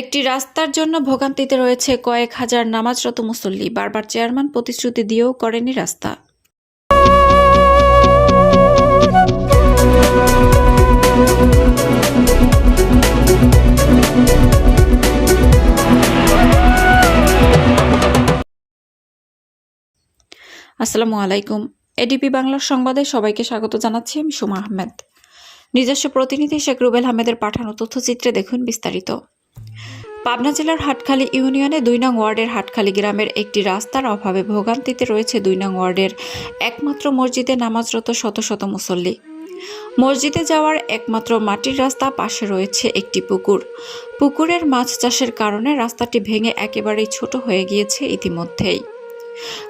একটি রাস্তার জন্য ভোগান্তিতে রয়েছে কয়েক হাজার নামাজরত মুসল্লি। বারবার চেয়ারম্যান প্রতিশ্রুতি দিয়েও করেনি রাস্তা। আসসালামু আলাইকুম। এডিপি বাংলার সংবাদে সবাইকে স্বাগত জানাচ্ছি আমি সুমা আহমেদ। নিজস্ব প্রতিনিধি শেখ রুবেল আহমেদের পাঠানো তথ্যচিত্রে দেখুন বিস্তারিত। পাবনা জেলার হাটখালী ইউনিয়নে দুই নং ওয়ার্ডের হাটখালী গ্রামের একটি রাস্তার অভাবে ভোগান্তিতে রয়েছে দুই নং ওয়ার্ডের একমাত্র মসজিদে নামাজরত শত শত মুসল্লি। মসজিদে যাওয়ার একমাত্র মাটির রাস্তা পাশে রয়েছে একটি পুকুর। পুকুরের মাছ চাষের কারণে রাস্তাটি ভেঙে একেবারেই ছোট হয়ে গিয়েছে ইতিমধ্যেই।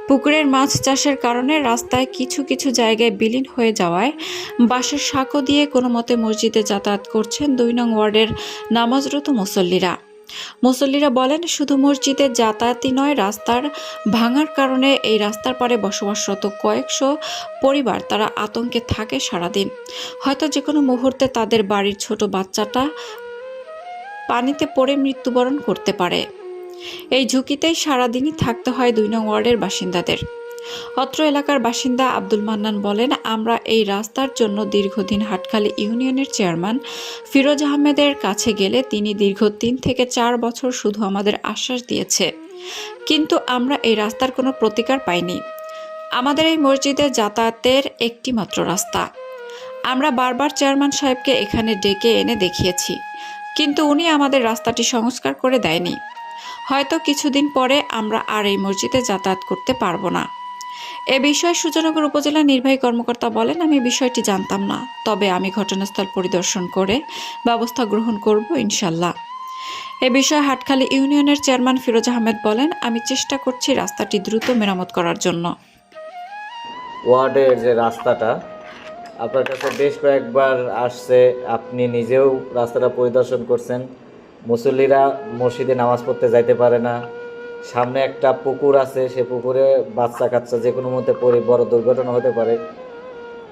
পুকুরের মাছ চাষের কারণে রাস্তায় কিছু কিছু জায়গায় বিলীন হয়ে যাওয়ায় বাঁশের সাঁকো দিয়ে কোনো মতে মসজিদে যাতায়াত করছেন দুই নং ওয়ার্ডের নামাজরত মুসল্লিরা। মুসল্লিরা বলেন, শুধু মসজিদের যাতায়াতই নয়, রাস্তার ভাঙার কারণে এই রাস্তার পারে বসবাসরত কয়েকশো পরিবার তারা আতঙ্কে থাকে সারাদিন। হয়তো যে কোনো মুহূর্তে তাদের বাড়ির ছোট বাচ্চাটা পানিতে পড়ে মৃত্যুবরণ করতে পারে। এই ঝুঁকিতেই সারাদিনই থাকতে হয় দুই নং ওয়ার্ডের বাসিন্দাদের। অত্র এলাকার বাসিন্দা আব্দুল মান্নান বলেন, আমরা এই রাস্তার জন্য দীর্ঘদিন হাটখালী ইউনিয়নের চেয়ারম্যান ফিরোজ আহমেদের কাছে গেলে তিনি দীর্ঘ তিন থেকে চার বছর শুধু আমাদের আশ্বাস দিয়েছে। কিন্তু আমরা এই রাস্তার কোনো প্রতিকার পাইনি। আমাদের এই মসজিদে যাতায়াতের একটি মাত্র রাস্তা। আমরা বারবার চেয়ারম্যান সাহেবকে এখানে ডেকে এনে দেখিয়েছি, কিন্তু উনি আমাদের রাস্তাটি সংস্কার করে দেয়নি। হয়তো কিছুদিন পরে আমরা আর এই মসজিদে যাতায়াত করতে পারব না। এ বিষয়ে সুজনগর উপজেলা নির্বাহী কর্মকর্তা বলেন, আমি বিষয়টি জানতাম না, তবে আমি ঘটনাস্থল পরিদর্শন করে ব্যবস্থা গ্রহণ করব ইনশাল্লাহ। এ বিষয়ে হাটখালী ইউনিয়নের চেয়ারম্যান ফিরোজ আহমেদ বলেন, আমি চেষ্টা করছি রাস্তাটি দ্রুত মেরামত করার জন্য। ওয়ার্ডের যে রাস্তাটা, আপনার কাছে বেশ কয়েকবার আসছে, আপনি নিজেও রাস্তাটা পরিদর্শন করছেন। মুসল্লিরা মসজিদে নামাজ পড়তে যাইতে পারে না। সামনে একটা পুকুর আছে, সে পুকুরে বাচ্চা কাচ্চা যে কোনো মধ্যে পড়ে, বড় দুর্ঘটনা হতে পারে।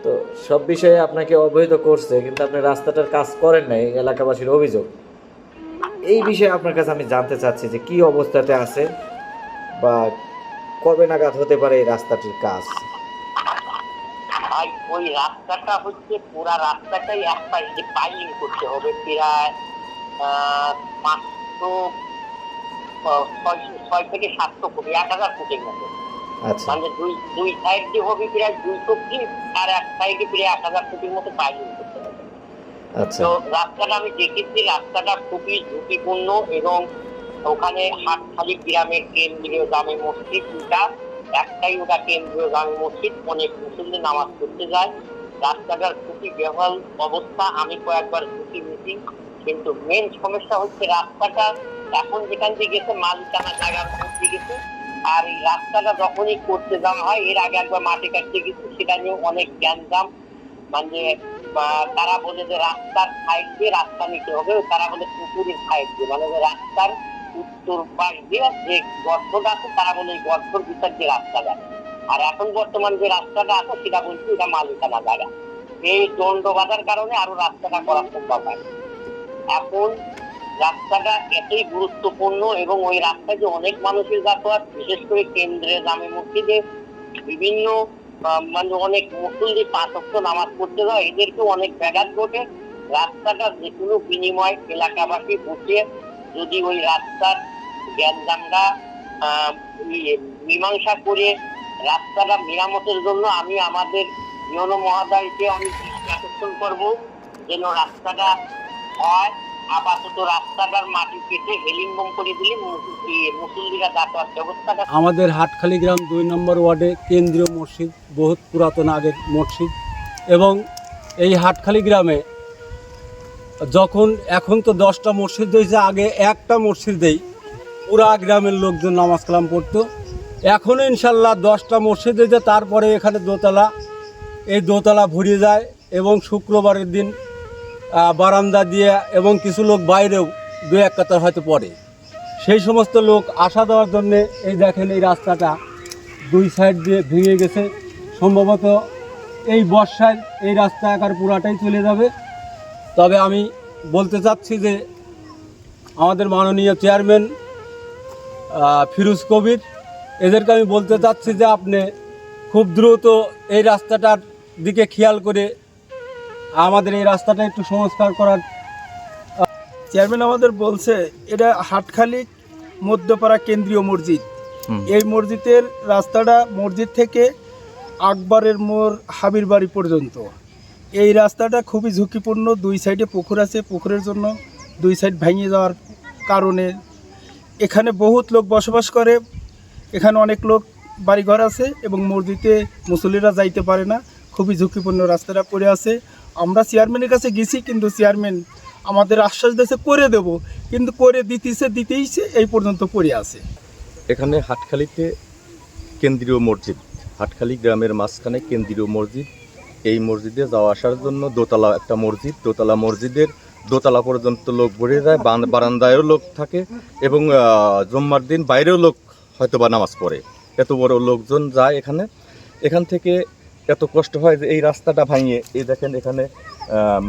তো সব বিষয়ে আপনাকে অবহিত করছে, কিন্তু আপনি রাস্তাটার কাজ করেন নাই, এলাকাবাসীর অভিযোগ। এই বিষয়ে আপনার কাছে আমি জানতে চাচ্ছি যে কি অবস্থাতে আছে বা কবে নাগাদ হতে পারে এই রাস্তাটির কাজ? ওই রাস্তাটা হচ্ছে পুরা রাস্তাটাই এক পাশে পাইলিং করতে হবে, প্রায় পাঁচশো ছয়শো ছয় থেকে সাতশো ফুট এক হাজার ফুটের মতো। আচ্ছা। মানে দুই দুই সাইড দিয়ে হবে প্রায় দুইশো ফিট আর এক সাইডে প্রায় এক হাজার ফুটের মতো পাইলিং করতে হবে। আচ্ছা। তো রাস্তাটা আমি দেখেছি রাস্তাটা খুবই ঝুঁকিপূর্ণ এবং ওখানে হাটখালি গ্রামের কেন্দ্রীয় জামে মসজিদটা একটাই ওটা কেন্দ্রীয় জামে মসজিদ অনেক মুসলিম নামাজ পড়তে যায়। রাস্তাটার খুবই বেহাল অবস্থা আমি কয়েকবার ঝুঁকি মিটিং কিন্তু মেন সমস্যা হচ্ছে রাস্তাটা এখন যেখান দিয়ে গেছে মালিকানা জায়গা মধ্যে গেছে। আর এই রাস্তাটা যখনই করতে যাওয়া হয়, এর আগে একবার মাটি কাটতে গেছে, সেটা নিয়ে অনেক জ্ঞানজাম মানে তারা বলে যে রাস্তার সাইড দিয়ে রাস্তা নিতে হবে, তারা বলে পুকুরের সাইড দিয়ে। মানে যে রাস্তার উত্তর পাশ দিয়ে যে গর্তটা আছে, তারা বলে এই গর্তর ভিতর দিয়ে রাস্তা যায়। আর এখন বর্তমান যে রাস্তাটা আছে, সেটা বলছি এটা মালিকানা জায়গা। এই দণ্ড বাঁধার কারণে আরও রাস্তাটা করা সম্ভব হয় এখন রাস্তাটা এতই গুরুত্বপূর্ণ এবং ওই রাস্তায় যে অনেক মানুষের যাতায়াত, বিশেষ করে কেন্দ্রে জামে মসজিদে বিভিন্ন মানে অনেক মুসলিম পাঁচক্ষ নামাজ পড়তে যায় এদেরকেও অনেক ব্যাঘাত ঘটে। রাস্তাটা যে কোনো বিনিময় এলাকাবাসী বসে যদি ওই রাস্তার জ্ঞানদামটা মীমাংসা করে রাস্তাটা মেরামতের জন্য আমি আমাদের ইয়ন মহাদয়কে আমি আকর্ষণ করব, যেন রাস্তাটা হয়। আপাতত রাস্তাটার মাটি কেটে করে দিলে মুসল্লিরা যাতায়াত আমাদের হাটখালি গ্রাম দুই নম্বর ওয়ার্ডে কেন্দ্রীয় মসজিদ, বহুত পুরাতন আগের মসজিদ এবং এই হাটখালি গ্রামে যখন এখন তো দশটা মসজিদ হয়েছে, আগে একটা মসজিদেই পুরা গ্রামের লোকজন নামাজ কালাম পড়তো। এখন ইনশাল্লাহ দশটা মসজিদ হয়েছে, তারপরে এখানে দোতলা, এই দোতলা ভরিয়ে যায় এবং শুক্রবারের দিন বারান্দা দিয়ে এবং কিছু লোক বাইরেও দু এক কাতার হয়তো পড়ে। সেই সমস্ত লোক আসা দেওয়ার জন্যে এই দেখেন এই রাস্তাটা দুই সাইড দিয়ে ভেঙে গেছে। সম্ভবত এই বর্ষায় এই রাস্তা একার পুরাটাই চলে যাবে। তবে আমি বলতে চাচ্ছি যে আমাদের মাননীয় চেয়ারম্যান ফিরোজ কবির, এদেরকে আমি বলতে চাচ্ছি যে আপনি খুব দ্রুত এই রাস্তাটার দিকে খেয়াল করে আমাদের এই রাস্তাটা একটু সংস্কার করার চেয়ারম্যান আমাদের বলছে এটা হাটখালি মধ্যপাড়া কেন্দ্রীয় মসজিদ। এই মসজিদের রাস্তাটা মসজিদ থেকে আকবরের মোড় হাবির বাড়ি পর্যন্ত। এই রাস্তাটা খুবই ঝুঁকিপূর্ণ দুই সাইডে পুকুর আছে পুকুরের জন্য দুই সাইড ভেঙে যাওয়ার কারণে। এখানে বহুত লোক বসবাস করে এখানে অনেক লোক বাড়িঘর আছে এবং মসজিদে মুসল্লিরা যাইতে পারে না। খুবই ঝুঁকিপূর্ণ রাস্তাটা পড়ে আছে। আমরা চেয়ারম্যানের কাছে গেছি, কিন্তু চেয়ারম্যান আমাদের আশ্বাস দিয়েছে, করে দেব। কিন্তু করে দিতেছে দিতেইছে এই পর্যন্ত পড়ে আছে। এখানে হাটখালিতে কেন্দ্রীয় মসজিদ, হাটখালি গ্রামের মাঝখানে কেন্দ্রীয় মসজিদ। এই মসজিদে যাওয়া আসার জন্য দোতলা একটা মসজিদ, দোতলা মসজিদের দোতলা পর্যন্ত লোক ভরে যায় বারান্দায়ও লোক থাকে এবং জম্মার দিন বাইরেও লোক হয়তো বা নামাজ পড়ে। এত বড় লোকজন যায় এখানে। এখান থেকে এত কষ্ট হয় যে এই রাস্তাটা ভাঙিয়ে, এই দেখেন এখানে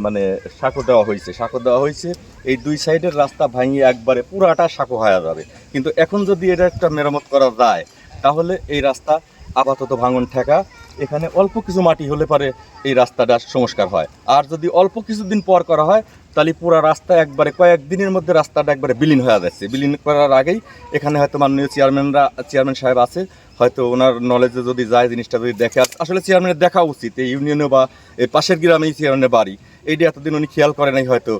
মানে সাঁকো দেওয়া হয়েছে। সাঁকো দেওয়া হয়েছে, এই দুই সাইডের রাস্তা ভাঙিয়ে একবারে পুরাটা সাঁকো হয়ে যাবে। কিন্তু এখন যদি এটা একটা মেরামত করা যায়, তাহলে এই রাস্তা আপাতত ভাঙন ঠেকা এখানে অল্প কিছু মাটি হলে পারে এই রাস্তাটা সংস্কার হয়। আর যদি অল্প কিছুদিন পর করা হয়, তাহলে পুরো রাস্তা একবারে কয়েকদিনের মধ্যে রাস্তাটা একবারে বিলীন হয়ে যাচ্ছে। বিলীন করার আগেই এখানে হয়তো মাননীয় চেয়ারম্যানরা, চেয়ারম্যান সাহেব আছে, হয়তো ওনার নলেজে যদি যায়, জিনিসটা যদি দেখে আসলে চেয়ারম্যানের দেখা উচিত, এই ইউনিয়নে বা এই পাশের গ্রামেই চেয়ারম্যানের বাড়ি। এইটা এতদিন উনি খেয়াল করে নাই হয়তো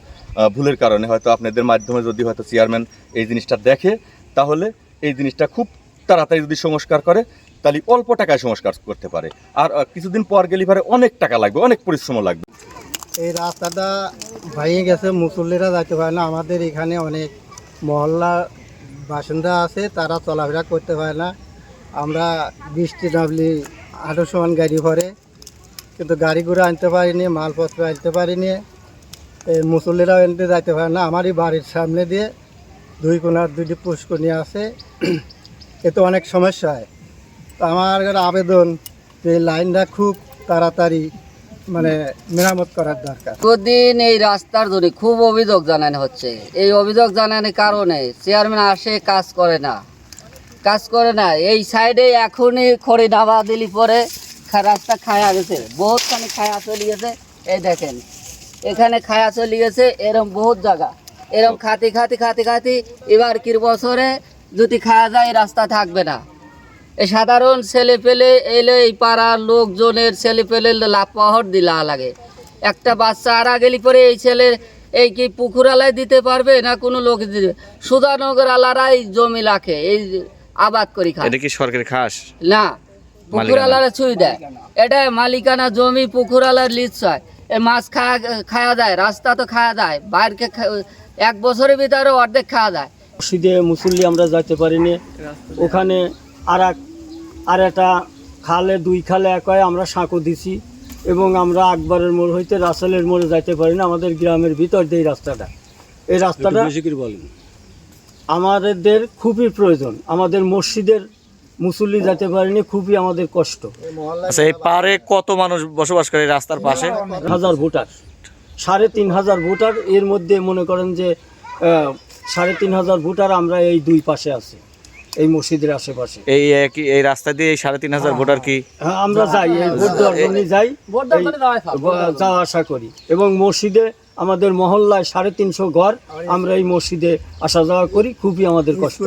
ভুলের কারণে। হয়তো আপনাদের মাধ্যমে যদি হয়তো চেয়ারম্যান এই জিনিসটা দেখে, তাহলে এই জিনিসটা খুব তাড়াতাড়ি যদি সংস্কার করে তাহলে অল্প টাকায় সংস্কার করতে পারে। আর কিছুদিন পর গেলে পরে অনেক টাকা লাগবে, অনেক পরিশ্রম লাগবে। এই রাস্তাটা ভেঙে গেছে, মুসল্লিরা যাইতে পারে না। আমাদের এখানে অনেক মহল্লা বাসিন্দা আছে, তারা চলাফেরা করতে পারে না। আমরা বৃষ্টি নামলি আটো সমান গাড়ি ভরে, কিন্তু গাড়িগুলো আনতে পারিনি, মালপত্র আনতে পারিনি। এই মুসল্লিরাও এনতে যাইতে পারে না। আমারই বাড়ির সামনে দিয়ে দুই কোনার দুইটি পুষ্করণী আছে। এতে অনেক সমস্যা হয়। আমার আবেদন যে লাইনটা খুব তাড়াতাড়ি মানে মেরামত করার দরকার। দীর্ঘদিন এই রাস্তার জন্য খুব অভিযোগ জানানো হচ্ছে। এই অভিযোগ জানানোর কারণে চেয়ারম্যান আসে কাজ করে না। কাজ করে না। এই সাইডে এখনই খড়ি ডাবা দিলি পরে রাস্তা খায়া গেছে। বহুতখানি খায়া চলে গেছে। এই দেখেন, এখানে খায়া চলে গেছে। এরম বহুত জায়গা। এরম খাতি খাতি খাতি খাতি এবার কি বছরে যদি খাওয়া যায়, রাস্তা থাকবে না। সাধারণ ছেলে পেলে এলে এই পাড়ার লোকজনের ছেলে পেলে লাপাহর দিলা লাগে। একটা বাচ্চা আরা গেলি পরে এই ছেলের এই কি পুকুর আলায় দিতে পারবে না কোনো লোক দিবে সুধানগর আলারাই জমি রাখে এই আবাদ করি খায়। এটা কি সরকারি খাস? না পুকুর আলারা ছুঁই দেয়। এটা মালিকানা জমি পুকুর আলার লিজ হয়। এই মাছ খাওয়া খাওয়া যায় রাস্তা তো খাওয়া যায় বাইরকে এক বছরের ভিতরে অর্ধেক খাওয়া যায়। মসজিদে মুসল্লি আমরা যাইতে পারিনি। ওখানে আর এক আর একটা খালে দুই খালে এক হয় আমরা সাঁকো দিছি এবং আমরা আকবরের মোড় হইতে রাসেলের মোড়ে যাইতে পারি না আমাদের গ্রামের ভিতর দিয়ে রাস্তাটা। এই রাস্তাটা বলেন। আমাদের খুবই প্রয়োজন আমাদের মসজিদের মুসল্লি যেতে পারিনি খুবই আমাদের কষ্ট। আচ্ছা এই পারে কত মানুষ বসবাস করে রাস্তার পাশে? হাজার ভোটার সাড়ে তিন হাজার ভোটার এর মধ্যে মনে করেন যে সাড়ে তিন হাজার ভোটার আমরা এই দুই পাশে আছি। এই মসজিদের আশেপাশে। এই একই এই রাস্তা দিয়ে এই সাড়ে তিন হাজার ভোটার কি? হ্যাঁ আমরা যাই এই ভোট দেওয়ার জন্য যাই যাওয়া আসা করি। এবং মসজিদে আমাদের মহল্লায় সাড়ে তিনশো ঘর আমরা এই মসজিদে আসা যাওয়া করি খুবই আমাদের কষ্ট